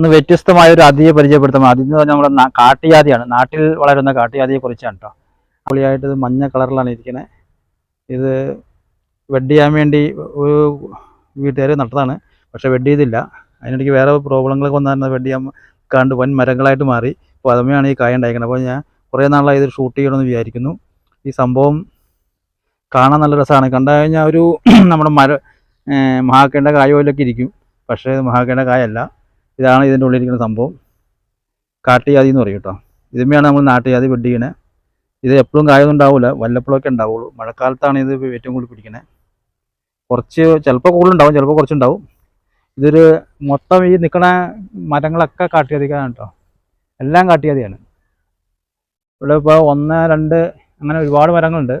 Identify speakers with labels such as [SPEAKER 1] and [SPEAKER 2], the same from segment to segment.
[SPEAKER 1] ഇന്ന് വ്യത്യസ്തമായ ഒരു അതിയെ പരിചയപ്പെടുത്താം. അതിൽ നിന്ന് പറഞ്ഞാൽ നമ്മുടെ കാട്ടിയാതിയാണ് നാട്ടിൽ വളരുന്ന കാട്ടിയാതിയെ കുറിച്ചാണ് കേട്ടോ പൊളിയായിട്ട് ഇത് മഞ്ഞ കളറിലാണ് ഇരിക്കുന്നത് ഇത് വെഡ് ചെയ്യാൻ വേണ്ടി ഒരു വീട്ടുകാർ നട്ടതാണ്. പക്ഷെ വെഡ് ചെയ്തില്ല അതിനിടയ്ക്ക് വേറെ പ്രോബ്ലങ്ങളൊക്കെ വന്നായിരുന്നു. വെഡ് ചെയ്യാൻ കണ്ട് വൻ മരങ്ങളായിട്ട് മാറി. അപ്പോൾ അതുമയാണ് ഈ കായ ഉണ്ടായിരിക്കുന്നത് അപ്പോൾ ഞാൻ കുറേ നാളായി ഇത് ഷൂട്ട് ചെയ്യണമെന്ന് വിചാരിക്കുന്നു. ഈ സംഭവം കാണാൻ നല്ല രസമാണ്. കണ്ടു കഴിഞ്ഞാൽ ഒരു നമ്മുടെ മര മഹാക്കേണ്ട കായ പോലൊക്കെ ഇരിക്കും. പക്ഷേ മഹാക്കേണ്ട കായല്ല. ഇതാണ് ഇതിന്റെ ഉള്ളിലിരിക്കുന്ന സംഭവം. കാട്ടുജാതി എന്ന് പറയും കേട്ടോ. ഇതുമ്മയാണ് നമ്മൾ നാട്ടുജാതി വെഡ് ഇത് എപ്പോഴും കായൊന്നും ഉണ്ടാവില്ല വല്ലപ്പോഴൊക്കെ ഉണ്ടാവുള്ളൂ. മഴക്കാലത്താണ് ഇത് ഏറ്റവും കൂടുതൽ പിടിക്കണേ. കുറച്ച് ചിലപ്പോൾ കൂടുതലുണ്ടാവും ചിലപ്പോൾ കുറച്ചുണ്ടാവും. ഇതൊരു മൊത്തം ഈ നിൽക്കണ മരങ്ങളൊക്കെ കാട്ടുജാതിക്കാണ് കേട്ടോ. എല്ലാം കാട്ടുജാതിയാണ്. ഇവിടെ ഇപ്പോൾ ഒന്ന് രണ്ട് അങ്ങനെ ഒരുപാട് മരങ്ങളുണ്ട്.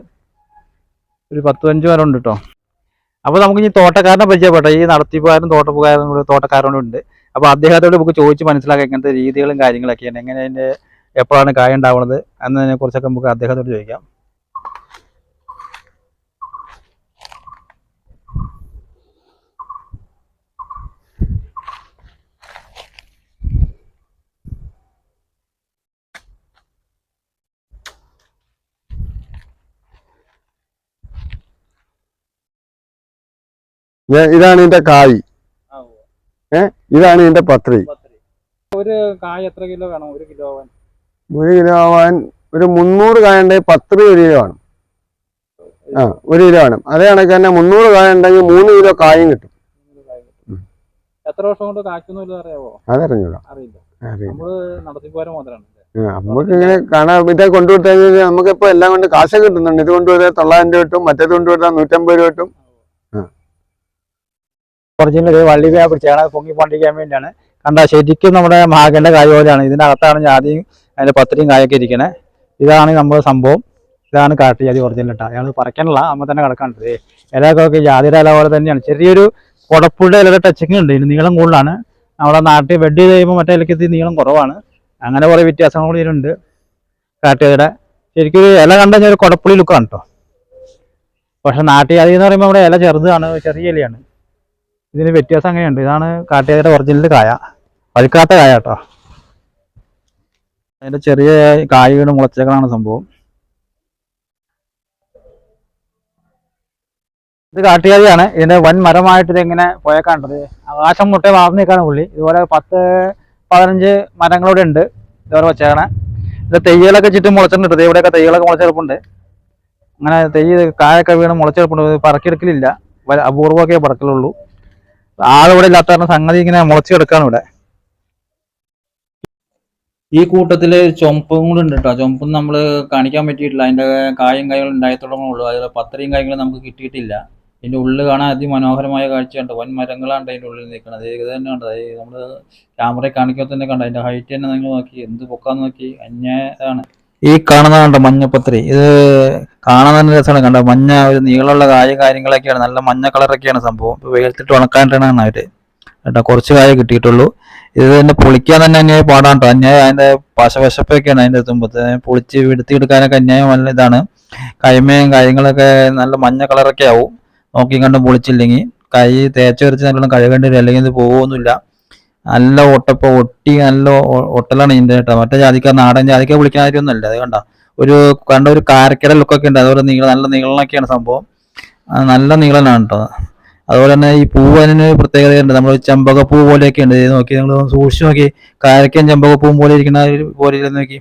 [SPEAKER 1] ഒരു പത്ത് പതിനഞ്ച് മരമുണ്ട് കേട്ടോ. അപ്പോൾ നമുക്ക് ഇനി തോട്ടക്കാരനെ പരിചയപ്പെട്ട. ഈ നടത്തിപ്പുകാരനും തോട്ടപ്പുകാരനും കൂടെ തോട്ടക്കാരനും ഉണ്ട് അപ്പോൾ അദ്ദേഹത്തോട് നമുക്ക് ചോദിച്ച് മനസ്സിലാക്കാം ഇങ്ങനത്തെ രീതികളും കാര്യങ്ങളൊക്കെയാണ് എങ്ങനെ അതിന്റെ എപ്പോഴാണ് കായ ഉണ്ടാവുന്നത് എന്നതിനെ കുറിച്ചൊക്കെ നമുക്ക് അദ്ദേഹത്തോട് ചോദിക്കാം.
[SPEAKER 2] ഇതാണ് ഇതിന്റെ കായ്. ഇതാണ് ഇതിന്റെ പത്രി.
[SPEAKER 1] ഒരു കായ എത്ര കിലോ വേണം? ഒരു കിലോ
[SPEAKER 2] ഒരു കിലോ ആവാൻ ഒരു മുന്നൂറ് കായ ഉണ്ടെങ്കിൽ പത്രി ഒരു കിലോ ആണ് ആ ഒരു കിലോ ആണ് അതേ കണക്ക് തന്നെ മുന്നൂറ് കായ ഉണ്ടെങ്കിൽ മൂന്ന് കിലോ കായും കിട്ടും.
[SPEAKER 1] എത്ര വർഷം കൊണ്ട് കായ്ക്കുന്നു അറിയാവോ?
[SPEAKER 2] അതറിഞ്ഞൂടാ.
[SPEAKER 1] അറിയില്ല. നമ്മൾ മാത്രമാണ്
[SPEAKER 2] നമുക്ക് ഇങ്ങനെ കാണാൻ ഇതേ കൊണ്ടുകൊടുത്താൽ കഴിഞ്ഞാൽ നമുക്കിപ്പോ എല്ലാം കൊണ്ട് കാശ കിട്ടുന്നുണ്ട്. ഇത് കൊണ്ടുപോയാൽ തൊള്ളായിരം രൂപ കിട്ടും മറ്റേത് കൊണ്ടുപോയാൽ നൂറ്റമ്പത് രൂപ കിട്ടും. ഒറിജിനൽ
[SPEAKER 1] വള്ളി വ്യാ പിടിച്ചാണ് പൊങ്ങി പൊണ്ടിക്കാൻ വേണ്ടിയാണ്. കണ്ട ശരിക്കും നമ്മുടെ മാഗന്റെ കായ പോലെയാണ്. അകത്താണ് ജാതിയും അതിന്റെ പത്രിയും കായൊക്കെ ഇരിക്കണേ. ഇതാണ് നമ്മുടെ സംഭവം. ഇതാണ് കാട്ടുജാതി ഒറിജിനൽ ഇട്ടാ. അയാൾ പറിക്കാനുള്ള അമ്മ തന്നെ കിടക്കാണ്ട് ഇലകൊക്കെ ജാതിയുടെ ഇല പോലെ തന്നെയാണ്. ചെറിയൊരു കുടപ്പുള്ള ഇലയുടെ ടച്ചിങ് ഉണ്ട്. ഇതിന് നീളം കൂടുതലാണ്. നമ്മുടെ നാട്ടിൽ വെഡ് ചെയ്യുമ്പോൾ മറ്റേ ഇലയ്ക്ക് നീളം കുറവാണ്. അങ്ങനെ കുറേ വ്യത്യാസങ്ങൾ കൂടി ഇതിലുണ്ട്. കാട്ടുജാതിയുടെ ശരിക്കും ഇല കണ്ടു കഴിഞ്ഞാൽ ഒരു കുടപ്പുള്ളി ലുക്കാണ് കേട്ടോ പക്ഷെ നാട്ടുജാതി എന്ന് പറയുമ്പോൾ നമ്മുടെ ഇല ചെറുതാണ് ചെറിയ ഇലയാണ്. ഇതിന് വ്യത്യാസം അങ്ങനെയുണ്ട്. ഇതാണ് കാട്ടുജാതിയുടെ ഒറിജിനൽ കായ. പഴുക്കാത്ത കായ കേട്ടോ. അതിന്റെ ചെറിയ കായയുടെ മുളച്ചേക്കളാണ് സംഭവം. ഇത് കാട്ടുജാതിയാണ് ഇതിന്റെ വൻ മരമായിട്ട് ഇതെങ്ങനെ പോയ പോയേക്കാണ്ടത് ആകാശം മുട്ടേ വളർന്നു നിൽക്കാണ് പുള്ളി. ഇതുപോലെ പത്ത് പതിനഞ്ച് മരങ്ങളൂടെ ഉണ്ട്. ഇതുപോലെ വെച്ചേക്കണേ. ഇത് തെയ്യലൊക്കെ ചുറ്റും മുളച്ചിട്ടുണ്ട് ഇവിടെയൊക്കെ തെയ്യലൊക്കെ മുളച്ചെടുപ്പുണ്ട്. അങ്ങനെ തെയ്യ് കായൊക്കെ വീണ് മുളച്ചെടുപ്പുണ്ട്. പറക്കിയെടുക്കലില്ല അപൂർവമൊക്കെ പറക്കലുള്ളൂ. ആളിവിടെ ഇല്ലാത്ത കാരണം സംഗതി ഇങ്ങനെ മുളച്ചു കിടക്കാണ് ഇവിടെ. ഈ കൂട്ടത്തിൽ ചുമപ്പും കൂടെ ഉണ്ട് കേട്ടോ ചുമപ്പും നമ്മൾ കാണിക്കാൻ പറ്റിയിട്ടില്ല. അതിന്റെ കായും കായകളും ഉണ്ടായത്തോളമുള്ളൂ അതിൽ പത്രയും കാര്യങ്ങളും നമുക്ക് കിട്ടിയിട്ടില്ല. ഇതിന്റെ ഉള്ളിൽ കാണാൻ അതിമനോഹരമായ കാഴ്ചയുണ്ട് വൻ മരങ്ങളാണ് അതിന്റെ ഉള്ളിൽ നിൽക്കുന്നത്. ഇത് തന്നെ ഉണ്ട് നമ്മൾ ക്യാമറയിൽ കാണിക്കാൻ തന്നെ കണ്ട? അതിന്റെ ഹൈറ്റ് തന്നെ നിങ്ങൾ നോക്കി. എന്ത് പൊക്കാന്ന് നോക്കി. അന്യായതാണ്. ഈ കാണുന്ന കണ്ട മഞ്ഞപ്പത്രി? ഇത് കാണാൻ തന്നെ രസമാണ് കണ്ട? മഞ്ഞ ഒരു നീളമുള്ള കായ കാര്യങ്ങളൊക്കെയാണ്. നല്ല മഞ്ഞ കളറൊക്കെയാണ് സംഭവം. വെയിലത്തിട്ട് ഉണക്കാനായിട്ടാണ് അവർ. കേട്ടോ കുറച്ച് കായ കിട്ടിയിട്ടുള്ളൂ. ഇത് തന്നെ പൊളിക്കാൻ തന്നെ അന്യായ പാടാണ് കേട്ടോ. അന്യായം അതിന്റെ പശവശപ്പൊക്കെയാണ് അതിന്റെ തുമ്പത്ത്. പൊളിച്ച് എടുത്തിയെടുക്കാനൊക്കെ അന്യായം നല്ല ഇതാണ്. കൈമയും കാര്യങ്ങളൊക്കെ നല്ല മഞ്ഞ കളറൊക്കെ ആവും. നോക്കി കണ്ടും പൊളിച്ചില്ലെങ്കിൽ. കൈ തേച്ച് വരച്ച് നല്ലോണം കഴുകേണ്ടി വരും. അല്ലെങ്കിൽ ഇത് പോകുമൊന്നുമില്ല നല്ല ഓട്ടപ്പ ഒട്ടി നല്ല ഒട്ടലാണ് ഇതിന്റെ കേട്ടോ. മറ്റേ ജാതിക്കാർ നാടൻ ജാതിക്ക വിളിക്കുന്ന കാര്യമൊന്നുമല്ല അത് കണ്ട? ഒരു കണ്ട ഒരു കാരക്കയുടെ ലുക്കൊക്കെ ഉണ്ട് അതുപോലെ നീളം നല്ല നീളനൊക്കെയാണ് സംഭവം. നല്ല നീളനാണ് കേട്ടോ. അതുപോലെ തന്നെ ഈ പൂവ് അതിന് പ്രത്യേകതയുണ്ട് നമ്മൾ ചെമ്പകപ്പൂ പോലെയൊക്കെ ഉണ്ട്. നോക്കി നിങ്ങൾ സൂക്ഷിച്ച് നോക്കി. കാരക്കയും ചെമ്പകപ്പൂവും പോലെ ഇരിക്കുന്ന പോലെ നോക്കി.